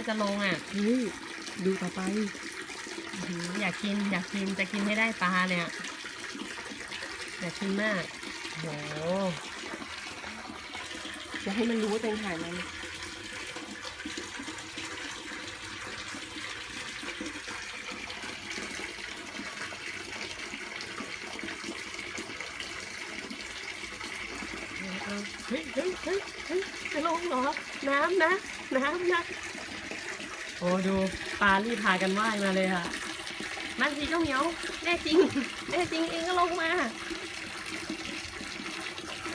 ว่าจะลงอะเฮ้ยดูต่อไปอื้อหืออยากกินอยากกินจะกินให้ได้ปลาเนี่ยอยากกินมากโหจะให้มันรู้ว่าตัวเองถ่ายมันเฮ้ยเฮ้ยเฮ้ยเฮ้ยจะลงเหรอ น้ำนะ น้ำนะ โอ้ดูปลารีบพากันว่ายมาเลยค่ะมาสิเจ้าเหมียวแน่จริงแน่จริงเองก็ลงมา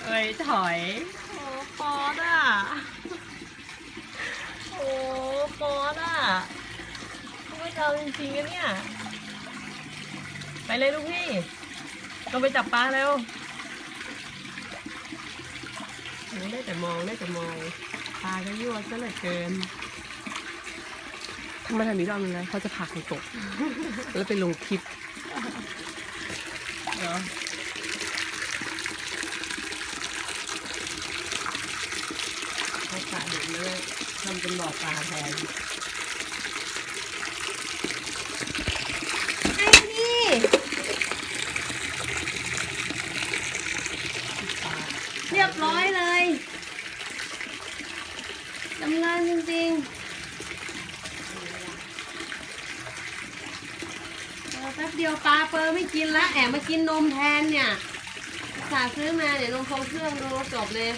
เอ้ยถอย โอ้ปอดอะ โอ้ปอดอะไม่เอาจริงๆนะเนี่ย ไปเลยลูกพี่ลงไปจับปลาเร็วได้แต่มองได้แต่มอง ปลาก็ยั่วซะเหลือเกิน ทำมาทำนี้รอบนึงนะเขาจะผลักให้ตก แล้วไปลงคลิปเนาะเขาปลาเด็กเลยทำเป็นบ่อปลาแทนไอ้นี่เรียบร้อยเลยทำงานจริงๆเออ แป๊บเดียวปลาเปอร์ไม่กินละแอบมากินนมแทนเนี่ยสาซื้อมาเดี๋ยวนมทรงเครื่องดูจบเลย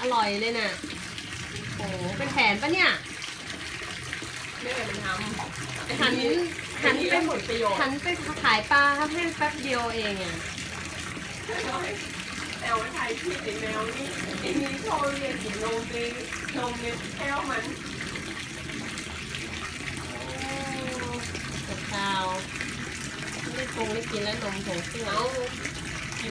อร่อยเลยน่ะโอ้โหเป็นแผนปะเนี่ยไม่ได้มันทำหันหันไปหมดประโยชน์หันไปขายปลาครับให้แป๊บเดียวเองอะแมวไทยที่ติแมวนี่ไอ้นี่โชว์เรียนกินนมเองนมเนี่ยแก้วมัน กับข้าวไม่ได้ปรุ งไม่กินแล้วนมผงเครื่องเอา